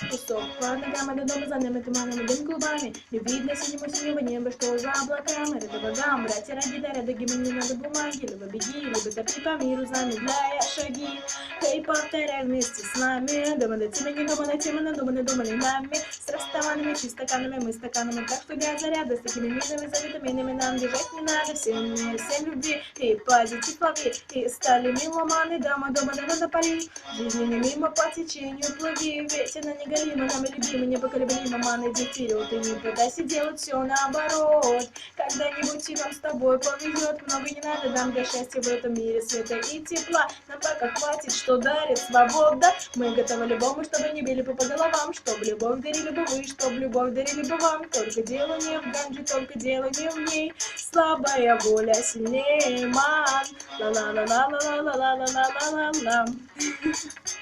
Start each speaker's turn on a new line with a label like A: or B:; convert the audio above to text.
A: Кусок плани, дами додому, за ними туманом димку бані. Не віднесені мусію что за облаками Рядом богам, братья ради да ряда гимн не надо бумаги Либо беги, либо топи по миру, замедляя шаги. Эй, повторяй вместе с нами. Дома до тебя, не дома на тему, надуманы, думали нами. С расставанными чистаканами, мы стаканами. Так что для заряда с такими милыми завитаминами Нам бежать не надо, всем мир, всем любви И позитив лови, и стали миломаны Дома, дома, да надо пари Жизни не мимо по течению плыви. Ветер на неголимо, нами любимый, непоколебимо Ман, иди вперед. И не пытайся делать все наоборот Когда-нибудь и нам с тобой повезет Много не надо нам для счастья в этом мире Света и тепла. Нам пока хватит, что дарит свобода. Мы готовы любому, чтобы не били по головам. Чтоб любовь дарили бы вы, чтоб любовь дарили бы вам. Только дело не в ганже, только дело не в ней. Слабая воля сильнее ман. Ла